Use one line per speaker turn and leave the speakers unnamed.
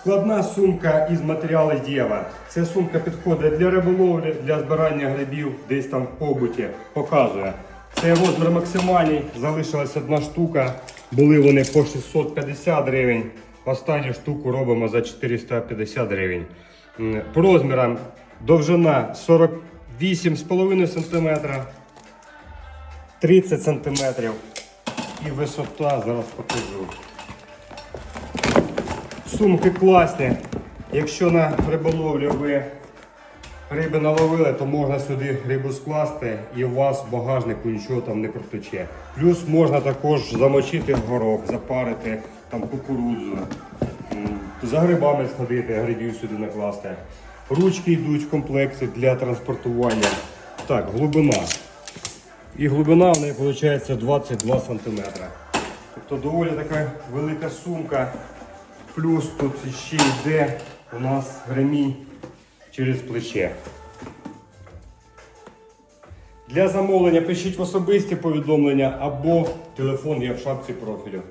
Складна сумка із матеріалу Дєва. Ця сумка підходить для риболовлі, для збирання грибів десь там в побуті. Показує. Це розмір максимальний, залишилась одна штука. Були вони по 650 гривень. Останню штуку робимо за 450 гривень. По розмірам довжина 48,5 см, 30 см і висота зараз покажу. Сумки класні. Якщо на риболовлі ви риби наловили, то можна сюди рибу скласти і у вас в багажнику нічого там не протече. Плюс можна також замочити горох, запарити там кукурудзу, за грибами сходити, грибів сюди накласти. Ручки йдуть в комплекті для транспортування. Так, глибина. І глибина в неї виходить 22 см. Тобто доволі така велика сумка. Плюс тут ще йде у нас ремінь через плече. Для замовлення пишіть в особисті повідомлення або телефон є в шапці профілю.